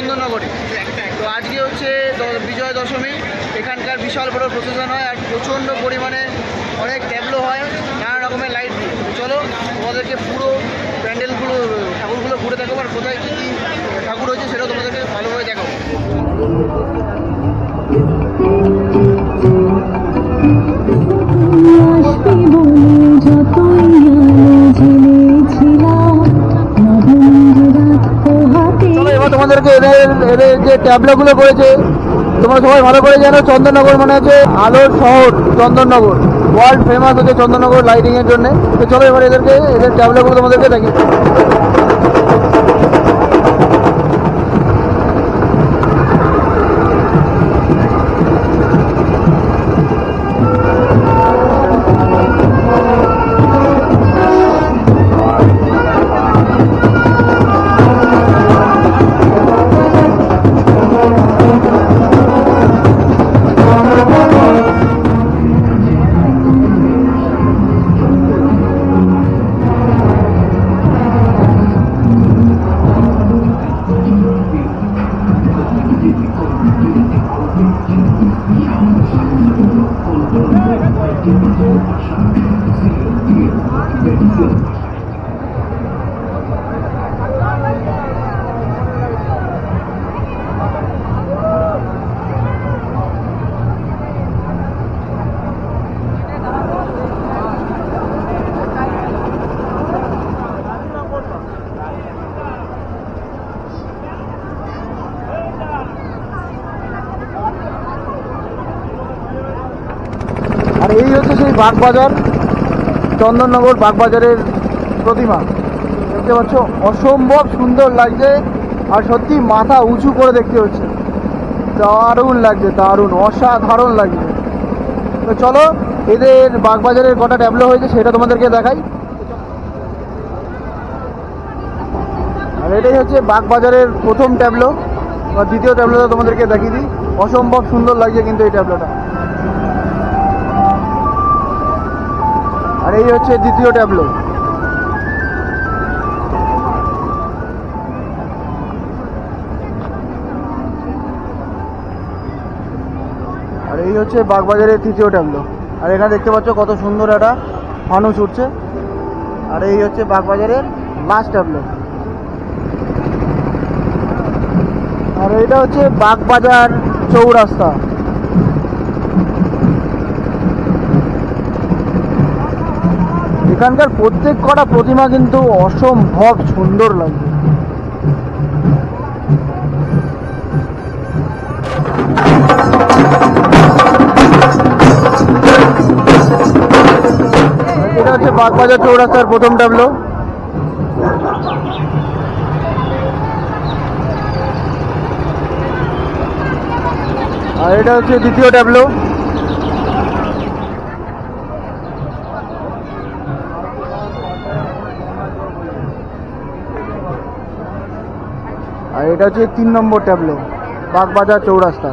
চন্দননগরে তো আজকে হচ্ছে বিজয় দশমী। এখানকার বিশাল বড় প্রসেশন হয় আর প্রচণ্ড পরিমাণে অনেক ট্যাবলো হয়, নানা রকমের লাইট দিয়ে। চলো, তোমাদেরকে পুরো প্যান্ডেলগুলো, ঠাকুরগুলো ঘুরে দেখাবো আর কোথায় কী কী ঠাকুর হয়েছে সেটাও তোমাদেরকে ভালোভাবে দেখাবো। আসবে বলে এদের যে ট্যাবলোগুলো করেছে তোমরা সবাই ভালো করে জানো, চন্দননগর মানে হচ্ছে আলোর শহর, চন্দননগর। ওয়ার্ল্ড ফেমাস হচ্ছে চন্দননগর লাইটিংয়ের জন্য। তো চলো এবার এদেরকে, এদের ট্যাবলোগুলো তোমাদেরকে দেখি এই হচ্ছে সেই বাগবাজার, চন্দননগর বাগবাজারের প্রতিমা। দেখতে পাচ্ছ, অসম্ভব সুন্দর লাগছে আর সত্যি মাথা উঁচু করে দেখতে হচ্ছে। দারুণ লাগছে, দারুণ, অসাধারণ লাগছে। তো চলো, এদের বাগবাজারের কটা ট্যাবলো হয়েছে সেটা তোমাদেরকে দেখাই। আর এটাই হচ্ছে বাগবাজারের প্রথম ট্যাবলো, বা দ্বিতীয় ট্যাবলোটা তোমাদেরকে দেখিয়ে দিই। অসম্ভব সুন্দর লাগছে কিন্তু এই ট্যাবলোটা। আর এই হচ্ছে দ্বিতীয় ট্যাবলো। আর এই হচ্ছে বাগবাজারের তৃতীয় ট্যাবলো। আর এখানে দেখতে পাচ্ছ কত সুন্দর একটা ফানুস উঠছে। আর এই হচ্ছে বাগবাজারের লাস্ট ট্যাবলো। আর এটা হচ্ছে বাগবাজার চৌরাস্তা। এখানকার প্রত্যেক কটা প্রতিমা কিন্তু অসম্ভব সুন্দর লাগবে এটা হচ্ছে বাগবাজার চৌরাস্তার প্রথম ট্যাবলো আর এটা হচ্ছে দ্বিতীয় ট্যাবলো আর এটা হচ্ছে তিন নম্বর ট্যাবলো বাগবাজার চৌরাস্তা।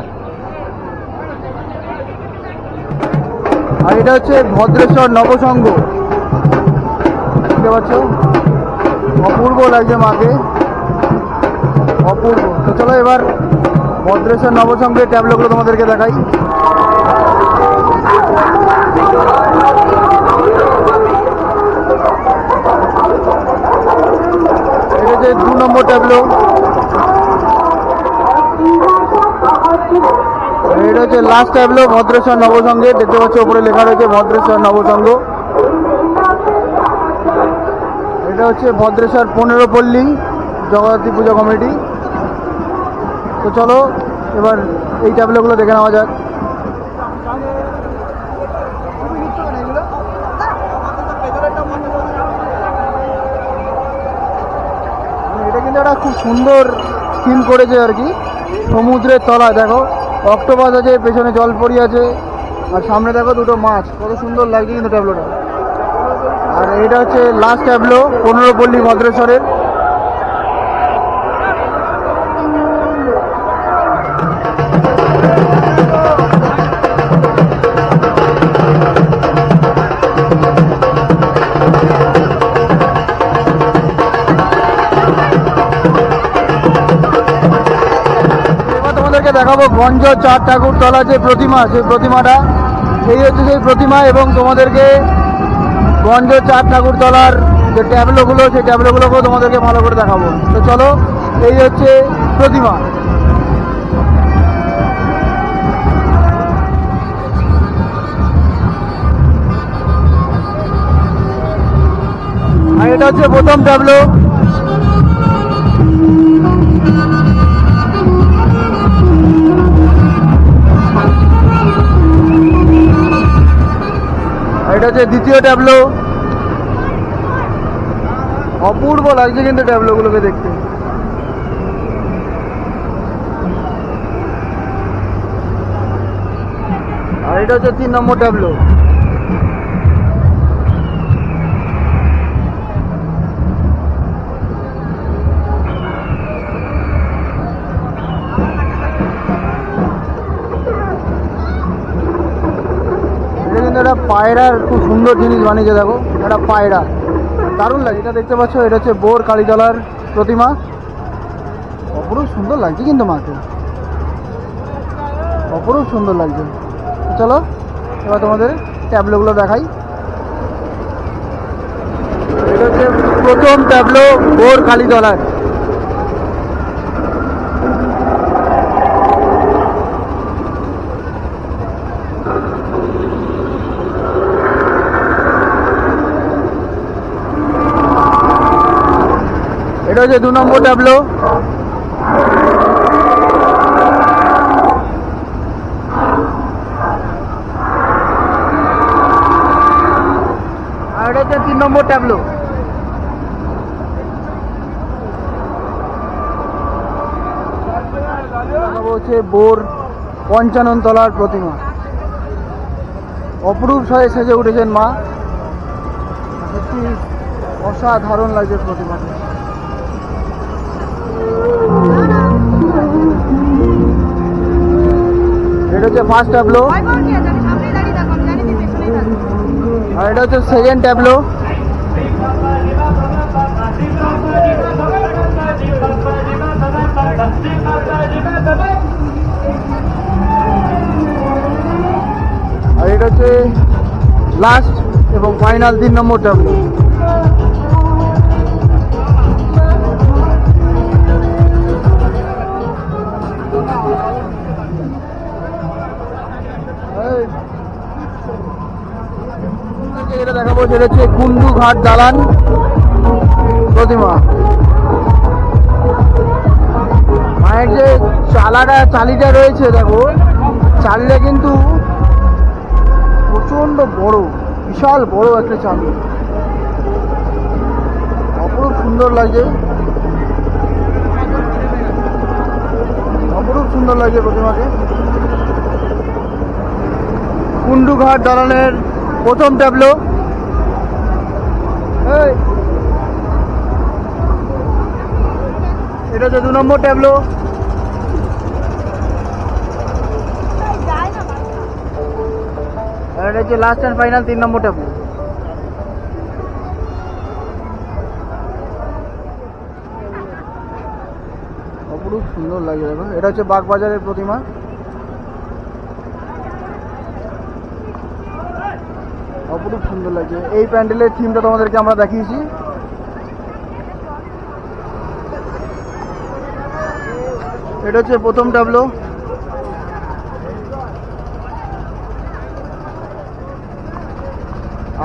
আর এটা হচ্ছে ভদ্রেশ্বর নবসংঘ দেখতে পাচ্ছ? অপূর্ব লাগছে মাকে। অপূর্ব। তো চলো এবার ভদ্রেশ্বর নবসংঘের ট্যাবলোগুলো তোমাদেরকে দেখাই। এটা হচ্ছে দু নম্বর ট্যাবলো এটা হচ্ছে লাস্ট ট্যাবলো ভদ্রেশ্বর নবসংঘে দেখতে পাচ্ছ উপরে লেখা রয়েছে ভদ্রেশ্বর নবসংঘ এটা হচ্ছে ভদ্রেশ্বর পনেরো পল্লী, জগদ্ধাত্রী পূজা কমিটি। তো চলো, এবার এই ট্যাবলোগুলো দেখে নেওয়া যাক। এটা কিন্তু একটা খুব সুন্দর থিম করেছে আর কি। সমুদ্রের তলা দেখো। অক্টোপাস আছে, পেছনে জল পড়ি আছে। আর সামনে দেখো দুটো মাছ, কত সুন্দর লাগছে কিন্তু ট্যাবলোটা আর এটা হচ্ছে লাস্ট ট্যাবলো পনেরো পল্লী ভদ্রেশ্বরের। গঞ্জ চার ঠাকুর তলা যে প্রতিমা, সেই প্রতিমাটা, এই হচ্ছে সেই প্রতিমা এবং তোমাদেরকে গঞ্জ চার ঠাকুর তলার যে ট্যাবলোগুলো, সেই ট্যাবলোগুলোকেও তোমাদেরকে ভালো করে দেখাবো। তো চলো, এই হচ্ছে প্রতিমা। এটা হচ্ছে প্রথম ট্যাবলো। হচ্ছে দ্বিতীয় ট্যাবলো। অপূর্ব লাগছে কিন্তু ট্যাবলোগুলোকে দেখতে। আর এটা হচ্ছে তিন নম্বর ট্যাবলো। পায়রার খুব সুন্দর জিনিস বানিয়েছে, দেখো। একটা পায়রা। দারুণ লাগে। এটা দেখতে পাচ্ছ, এটা হচ্ছে বোর কালীতলার প্রতিমা। অপরূপ সুন্দর লাগছে কিন্তু মাকে। অপরূপ সুন্দর লাগছে। চলো, এবার তোমাদের ট্যাবলোগুলো দেখাই। এটা হচ্ছে প্রথম ট্যাবলো বোর কালীতলার। এটা দু নম্বর হচ্ছে তিন নম্বর ট্যাবলো। হচ্ছে বোর পঞ্চানন তলার প্রতিমা। অপরূপ সাজে সেজে উঠেছেন মা। সত্যি অসাধারণ লাগছে প্রতিমাটা। হচ্ছে ফার্স্ট ট্যাবলো আর এটা হচ্ছে সেকেন্ড ট্যাবলো আর এটা হচ্ছে লাস্ট এবং ফাইনাল তিন নম্বর ট্যাবলো যেটা দেখাবো, সেটা হচ্ছে কুন্ডু ঘাট দালান প্রতিমা। মায়ের যে চালাটা, চালিটা রয়েছে, দেখো, চালিটা কিন্তু প্রচণ্ড বড়, বিশাল বড় একটা চালি। অপরূপ সুন্দর লাগছে। অপরূপ সুন্দর লাগছে প্রতিমাকে। কুন্ডুঘাট দালানের প্রথম ট্যাবলো। এটা হচ্ছে দু নম্বর ট্যাবলো। এটা হচ্ছে লাস্ট অ্যান্ড ফাইনাল তিন নম্বর ট্যাবলো। অপরূপ সুন্দর লাগে দেখো। এটা হচ্ছে বাগবাজারের প্রতিমা। অপরূপ সুন্দর লাগছে। এই প্যান্ডেলের থিমটা তোমাদেরকে আমরা দেখিয়েছি। এটা হচ্ছে প্রথম ট্যাবলো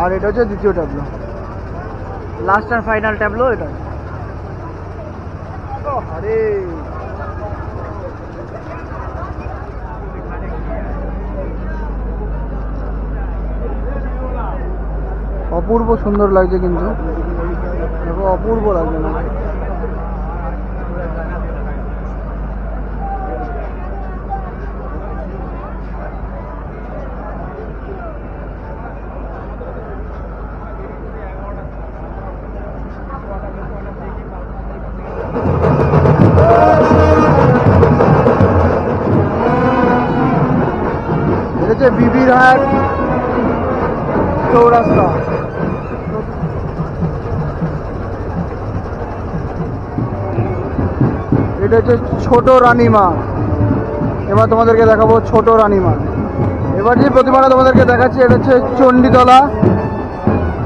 আর এটা হচ্ছে দ্বিতীয় tableau last and final tableau এটা। আরে। অপূর্ব সুন্দর লাগছে কিন্তু। দেখো অপূর্ব লাগছে। না বিবির হাট। চৌরাস্তা। এটা হচ্ছে ছোট রানীমা। এবার তোমাদেরকে দেখাবো ছোট রানীমা। এবার যে প্রতিমাটা তোমাদেরকে দেখাচ্ছি, এটা হচ্ছে চণ্ডীতলা,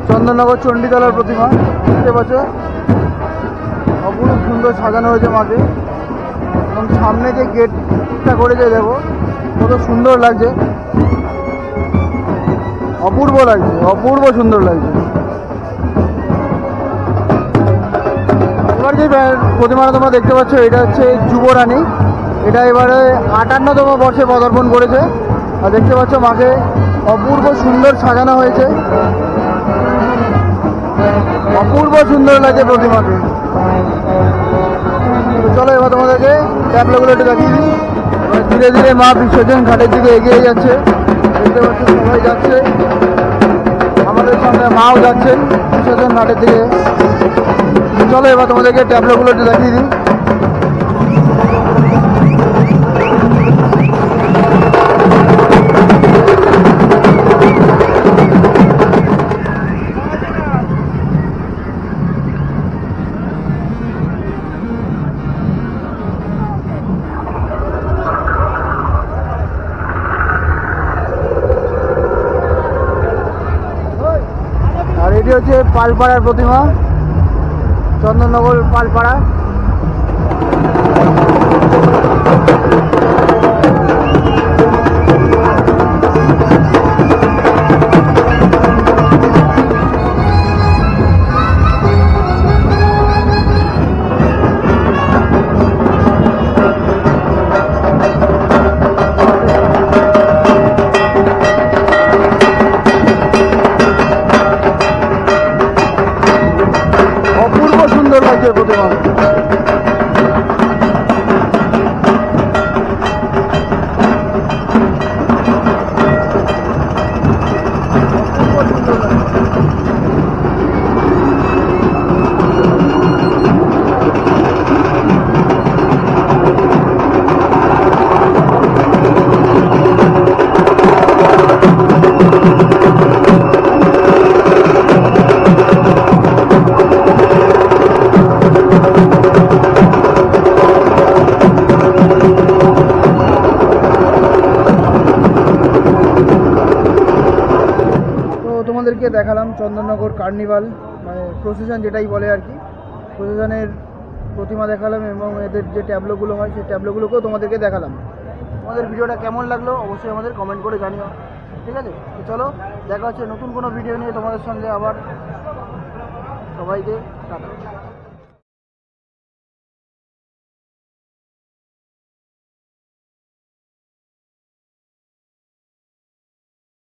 চন্দননগর চণ্ডীতলার প্রতিমা। দেখতে পাচ্ছ? অপূর্ব সুন্দর সাজানো হয়েছে মাকে এবং সামনে যে গেটটা করেছে, দেখো, কত সুন্দর লাগছে। অপূর্ব লাগছে, অপূর্ব সুন্দর লাগছে। এবার যে প্রতিমাটা তোমরা দেখতে পাচ্ছ, এটা হচ্ছে যুবরানী। এটা এবারে আটান্নতম বর্ষে পদার্পণ করেছে। আর দেখতে পাচ্ছ মাকে অপূর্ব সুন্দর সাজানো হয়েছে। অপূর্ব সুন্দর লাগছে প্রতিমাকে। চলো এবার তোমাদেরকে ট্যাবলেগুলো একটু দেখিয়ে দিই। ধীরে ধীরে মা বিসর্জন ঘাটের দিকে এগিয়ে যাচ্ছে। দেখতে পাচ্ছ সবাই যাচ্ছে। আমাদের সামনে মাও যাচ্ছেন সেজন্য নাটের দিকে। চলো এবার তোমাদেরকে ট্যাবলেটগুলো একটু দেখিয়ে দিই। পালপাড়ার প্রতিমা চন্দননগর পালপাড়া। দেখালাম চন্দননগর কার্নিভাল মানে প্রসেশন যেটাই বলে আর কি। প্রসেশনের প্রতিমা দেখালাম এবং এদের যে ট্যাবলোগুলো হয়, সেই ট্যাবলোগুলোকেও তোমাদেরকে দেখালাম। তোমাদের ভিডিওটা কেমন লাগল অবশ্যই আমাদের কমেন্ট করে জানিও। ঠিক আছে? তো চলো, দেখা হচ্ছে নতুন কোনো ভিডিও নিয়ে তোমাদের সঙ্গে আবার। সবাইকে টাটা।